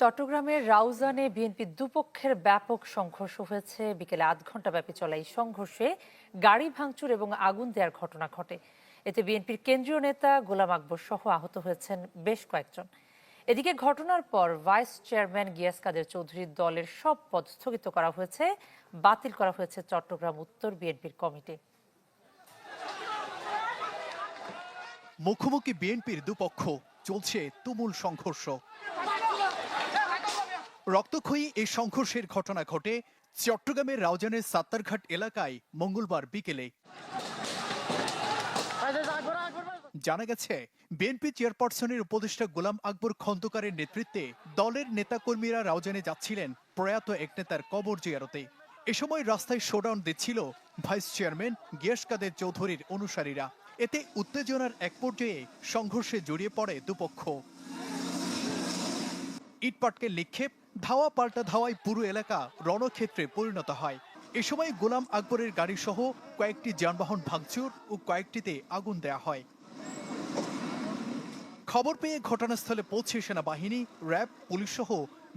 চট্টগ্রামের রাউজানে বিএনপির দুপক্ষের ব্যাপক সংঘর্ষ হয়েছে। বিকেলে আধ ঘণ্টা ব্যাপী চলা এই সংঘর্ষে গাড়ি ভাঙচুর এবং আগুন দেওয়ার ঘটনা ঘটে। এতে বিএনপির কেন্দ্রীয় নেতা গোলাম আকবর সহ আহত হয়েছেন বেশ কয়েকজন। এদিকে ঘটনার পর ভাইস চেয়ারম্যান গিয়াস কাদের চৌধুরীর দলের সব পদ স্থগিত করা হয়েছে। বাতিল করা হয়েছে চট্টগ্রাম উত্তর বিএনপির কমিটি। মুখোমুখি বিএনপির দুপক্ষ, চলছে তুমুল সংঘর্ষ। রক্তক্ষয়ী এই সংঘর্ষের ঘটনা ঘটে চট্টগ্রামের রাউজানের সাত্তারঘাট এলাকায় মঙ্গলবার বিকেলে। জানা গেছে, বিএনপি চেয়ারপারসনের উপদেষ্টা গোলাম আকবর খন্দকারের নেতৃত্বে দলের নেতাকর্মীরা রাউজানে যাচ্ছিলেন প্রয়াত এক নেতার কবর জিয়ারতে। এ সময় রাস্তায় শোডাউন দিচ্ছিল ভাইস চেয়ারম্যান গিয়াস কাদের চৌধুরীর অনুসারীরা। এতে উত্তেজনার এক পর্যায়ে সংঘর্ষে জড়িয়ে পড়ে দুপক্ষ। ইটপাটকে নিক্ষেপ ধাওয়া পাল্টা ধাওয়ায় পুরো এলাকা রণক্ষেত্রে পরিণত হয়। এ সময় গোলাম আকবরের গাড়ি সহ কয়েকটি যানবাহন ভাঙচুর ও কয়েকটিতে আগুন দেয়া হয়। খবর পেয়ে ঘটনাস্থলে পৌঁছে সেনাবাহিনী, র্যাব, পুলিশ সহ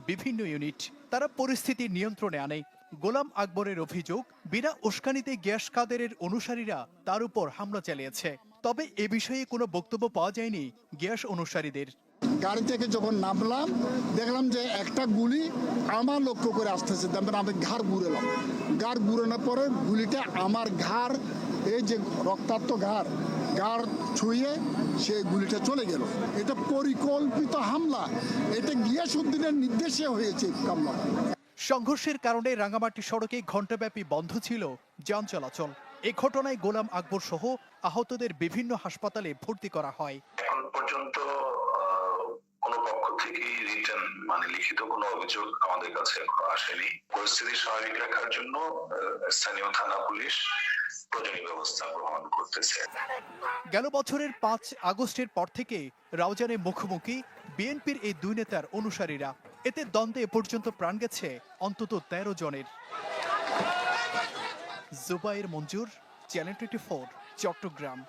বিভিন্ন ইউনিট। তারা পরিস্থিতি নিয়ন্ত্রণে আনে। গোলাম আকবরের অভিযোগ, বিনা উস্কানিতে গ্যাস কাদেরের অনুসারীরা তার উপর হামলা চালিয়েছে। তবে এ বিষয়ে কোনো বক্তব্য পাওয়া যায়নি গ্যাস অনুসারীদের। গাড়ি থেকে যখন নামলাম দেখলাম যে একটা গুলি আমার লক্ষ্য করে আসতেছে। তারপরে আমি ঘাড় ঘুরেলাম ঘাড় ঘুরানোর পরে গুলিটা আমার ঘাড় এই যে রক্তাক্ত ঘাড় ঘাড় ছুঁয়ে সে গুলিটা চলে গেল। এটা পরিকল্পিত হামলা। এটা গিয়াসুদ্দিনের নির্দেশে হয়েছে হামলা। সংঘর্ষের কারণে রাঙামাটি সড়কে ঘণ্টাব্যাপী বন্ধ ছিল যান চলাচল। এ ঘটনায় গোলাম আকবর সহ আহতদের বিভিন্ন হাসপাতালে ভর্তি করা হয়। এখন পর্যন্ত রিটার্ন মানে লিখিত কোনো অভিযোগ আমাদের কাছে এখনও আসেনি। পরিস্থিতি স্বাভাবিক রাখার জন্য স্থানীয় থানা পুলিশ গেল বছরের পাঁচ আগস্টের পর থেকে রাউজানে মুখোমুখি বিএনপির এই দুই নেতার অনুসারীরা। এতে দ্বন্দ্বে এ পর্যন্ত প্রাণ গেছে অন্তত তেরো জনের। Zubair Manzur, channel twenty Chattogram.